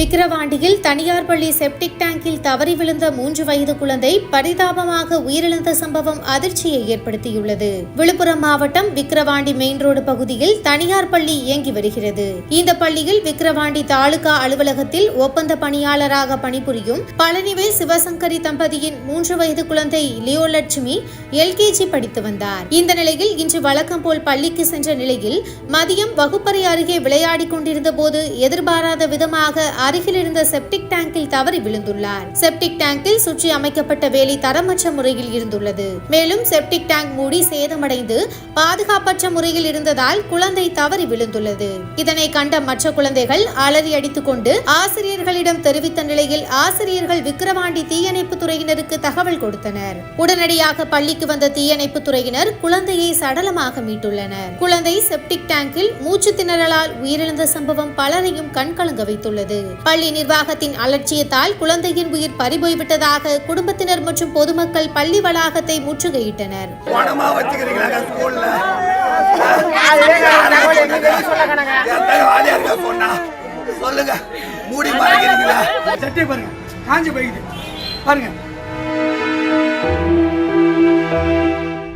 விக்கிரவாண்டியில் தனியார் பள்ளி செப்டிக் டேங்கில் தவறி விழுந்த மூன்று வயது குழந்தை பரிதாபமாக உயிரிழந்த சம்பவம் அதிர்ச்சியை ஏற்படுத்தியுள்ளது. விழுப்புரம் மாவட்டம் விக்கிரவாண்டி மெயின் ரோடு பகுதியில் தனியார் பள்ளி இயங்கி வருகிறது. இந்த பள்ளியில் விக்கிரவாண்டி தாலுகா அலுவலகத்தில் ஒப்பந்த பணியாளராக பணிபுரியும் பழனிவேல் சிவசங்கரி தம்பதியின் மூன்று வயது குழந்தை லியோலட்சுமி எல்கேஜி படித்து வந்தார். இந்த நிலையில் இன்று வழக்கம் போல் பள்ளிக்கு சென்ற நிலையில் மதியம் வகுப்பறை அருகே விளையாடிக் கொண்டிருந்த போது எதிர்பாராத விதமாக அருகில் இருந்த செப்டிக் டேங்கில் தவறி விழுந்துள்ளார். செப்டிக் டேங்கில் சுற்றி அமைக்கப்பட்ட வேலி தரமற்ற முறையில் இருந்துள்ளது. மேலும் செப்டிக் டேங்க் மூடி சேதமடைந்து பாதுகாப்பற்ற முறையில் இருந்ததால் குழந்தை தவறி விழுந்துள்ளது. இதனை கண்ட மற்ற குழந்தைகள் அலறி அடித்துக் கொண்டு ஆசிரியர்களிடம் தெரிவித்த நிலையில் ஆசிரியர்கள் விக்கிரவாண்டி தீயணைப்பு துறையினருக்கு தகவல் கொடுத்தனர். உடனடியாக பள்ளிக்கு வந்த தீயணைப்பு துறையினர் குழந்தையை சடலமாக மீட்டுள்ளனர். குழந்தை செப்டிக் டேங்கில் மூச்சு திணறலால் உயிரிழந்த சம்பவம் பலரையும் கண்கலங்க வைத்துள்ளது. பள்ளி நிர்வாகத்தின் அலட்சியத்தால் குழந்தையின் உயிர் பறிபோய்விட்டதாக குடும்பத்தினர் மற்றும் பொதுமக்கள் பள்ளி வளாகத்தை முற்றுகையிட்டனர். சொல்லுங்க. மூடி மறைக்கிறீங்களா? சட்டை பாருங்க. காஞ்சு போய்க்குது பாருங்க.